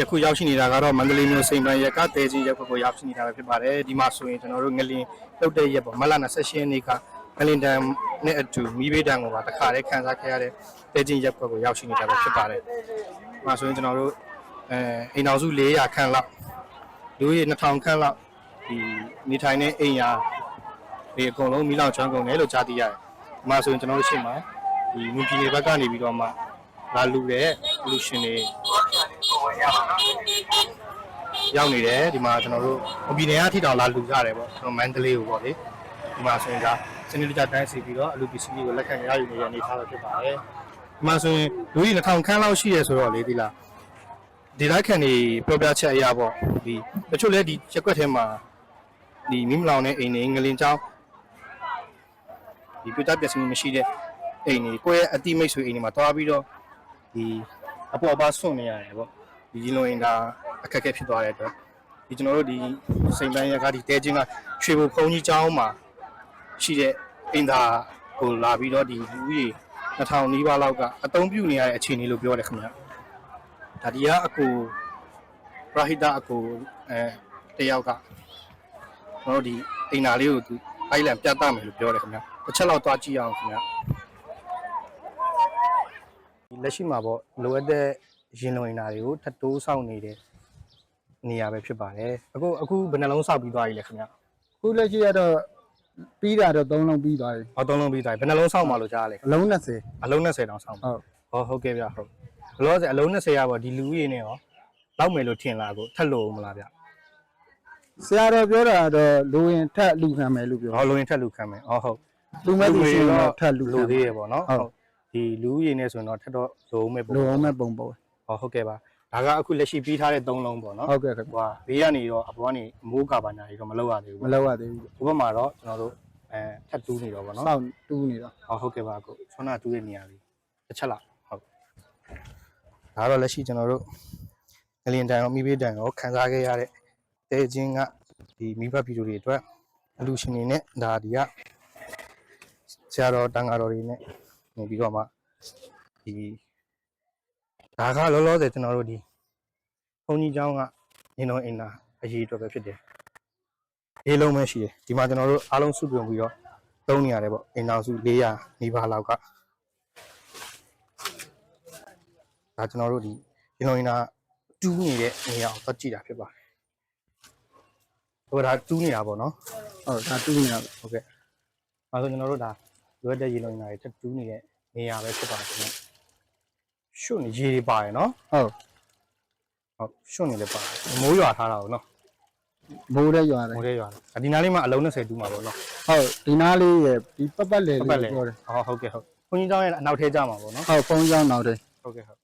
ယခုရောက်ရှိနေတာကတော့မန္တလေးမြို့စိန်ပန်းရက်ကတဲချင်းရက်ခွက်ကိုရောက်ရှိနေတာပဲဖြစ်ပါတယ်ဒီမှာဆိုရင်ကျွန်တော်တို့ငလင်တုတ်တဲ့ရက်ပေါ့မလ28ရက်နေ့ကငလင်တန်နဲ့အတူမိဘေးတန်ကိုပါတခါတည်းခန်းစားခဲ့ရတဲ့တဲချင်းရက်ခွက်ကိုရောက်ရှိနေတာပဲဖြစ်ပါတယ်ဒီမှာဆိုရင်ကျွန်တော်တို့အဲအိမ်တော်စု400ခန့်လောက်လူကြီး2000ခန့်လောက်ဒီနေထိုင်တဲ့အိမ်ယာဒီအကုန်လုံးမိလောင်ချွမ်းကုန်တယ်လို့ကြားသိရတယ်ဒီမှာဆိုရင်ကျွန်တော်တို့ရှေ့မှာဒီမြပြည်နယ်ဘက်ကနေပြီးတော့မှလာလူတဲ့လူရှင်တွေ ရောက်နေတယ်ဒီမှာကျွန်တော်တို့အပြည်နယ်အထိတောင်လာလူကြတယ်ပေါ့ကျွန်တော်မန္တလေးကိုပေါ့လေဒီမှာဆိုရင်ဒါစနေတကြတိုင်းစီပြီးတော့အလူပစ္စည်းတွေကိုလက်ခံရယူနေတဲ့အနေအထားပဲဖြစ်ပါတယ်ဒီမှာဆိုရင်လူကြီး2000ခန်းလောက်ရှိရဆိုတော့လေဒီလားဒီလိုက်ခံနေပြောပြချက်အရာပေါ့ဒီတချို့လဲဒီရက်ွက်ထဲမှာဒီမိမလောင်တဲ့အိမ်တွေငလင်ချောင်းဒီပြတပစ္စည်းမရှိတဲ့အိမ်တွေကိုယ့်ရဲ့အတိမိတ်ဆွေအိမ်တွေမှာတွားပြီးတော့ဒီအပေါ်အပါဆွန့်နေရတယ်ပေါ့ ဒီကြီးလုံးရင်ဒါအခက်အခဲဖြစ်သွားတဲ့အတွက်ဒီကျွန်တော်တို့ဒီစိန်ပိုင်းရကဒီတဲချင်းကရွှေဘုံဖုံကြီးကျောင်းမှာရှိတဲ့အင်သာကိုလာပြီးတော့ဒီလူကြီး2000နီးပါးလောက်ကအသုံးပြုနေရတဲ့အခြေအနေလို့ပြောတယ်ခင်ဗျာဒါဒီကအကူပရဟိတအကူအဲတယောက်ကကျွန်တော်တို့ဒီအင်သာလေးကိုသူအိုင်လန်ပြသမယ်လို့ပြောတယ်ခင်ဗျာတစ်ချက်လောက်သွားကြည့်အောင်ခင်ဗျာဒီလက်ရှိမှာပေါ့လိုအပ်တဲ့ ရင်လုံရင်တာတွေကိုထပ်တိုးဆောင်နေတဲ့နေရာပဲဖြစ်ပါတယ်အခုအခုဘယ်နှလုံးဆောက်ပြီးသွားပြီလဲခင်ဗျာခုလက်ရှိကတော့ပြီးတာတော့၃လုံးပြီးသွားပြီဟောသုံးလုံးပြီးသွားပြီဘယ်နှလုံးဆောက်မှလို့ကြားရလဲအလုံး20အလုံး20တောင်ဆောက်မှာဟုတ်ဟောဟုတ်ကဲ့ဗျဟုတ်ဘလို့ဆိုအလုံး20ရပါဒီလူကြီးနေရောလောက်မယ်လို့ထင်လားကိုထက်လို့မလားဗျဆရာတော်ပြောတာတော့လူရင်ထက်လူခံမယ်လို့ပြောဟောလိုရင်ထက်လူခံမယ်ဟောဟုတ်လူမဲ့သူရှင်တော့ထက်လူခံလူသေးရပေါ့နော်ဟုတ်ဒီလူကြီးနေဆိုရင်တော့ထက်တော့လိုမဲ့ပေါ့လူအောင်မဲ့ပုံပေါ် ဟောဟုတ်ကဲ့ပါဒါကအခုလက်ရှိပြီးထားတဲ့3လုံးပေါ့နော်ဟုတ်ကဲ့ခင်ဗျဟိုကဘေးကနေတော့အပေါ်ကနေမိုးကာဘာညာတွေတော့မလောက်ရသေးဘူးမပေါ့လောက်ရသေးဘူးဒီဘက်မှာတော့ကျွန်တော်တို့အဲထပ်တူးနေတော့ဗောနော်စောင့်တူးနေတော့ဟောဟုတ်ကဲ့ပါအခုဆွမ်းနာတူးတဲ့နေရာလေးတစ်ချက်လောက်ဟုတ်ဒါကတော့လက်ရှိကျွန်တော်တို့ငလင်တန်ရောမိဘေးတန်ရောခန်းစားခဲ့ရတဲ့တဲချင်းကဒီမိဘပြည်သူတွေအတွက်အလူရှင်တွေနဲ့ဒါဒီကဆရာတော်တန်ဃာတော်တွေနဲ့နေပြီးတော့မှဒီ ဒါကလောလောဆယ်ကျွန်တော်တို့ဒီဘုန်းကြီးကျောင်းကနေတော်အင်နာအရေးအတွက်ပဲဖြစ်တယ်အေးလုံးပဲရှိတယ်ဒီမှာကျွန်တော်တို့အားလုံးစုပြုံပြီးတော့သုံးနေရတယ်ပေါ့အိမ်တော်စု400နီးပါးလောက်ကဒါကျွန်တော်တို့ဒီဒီလိုနေတာတူးနေတဲ့နေရာကိုသွားကြည့်တာဖြစ်ပါတယ်ဟိုဒါတူးနေတာပေါ့နော်ဟုတ်ဒါတူးနေတော့ဟုတ်ကဲ့အဲဆိုကျွန်တော်တို့ဒါလွယ်တဲ့ရေလုံးနေတာတွေထပ်တူးနေတဲ့နေရာပဲဖြစ်ပါတယ်ခင်ဗျ ရွှွနေရေတွေပါတယ်နော်ဟုတ်ဟုတ်ရွှွနေလည်းပါတယ်မိုးရွာထားတာကိုနော်မိုးတဲ့ရွာတယ်မိုးတဲ့ရွာတယ်ဒီနားလေးမှာအလုံး20တူးမှာပေါ့နော်ဟုတ်ဒီနားလေးရဲ့ဒီပတ်ပတ်လေလေးပြောတယ်ဟုတ်ဟုတ်ကဲ့ဟုတ်ဘုန်းကြီးကျောင်းရဲ့အနောက်ထဲကျမှာပေါ့နော်ဟုတ်ဘုန်းကြီးကျောင်းနောက်ထဲဟုတ်ကဲ့ဟုတ်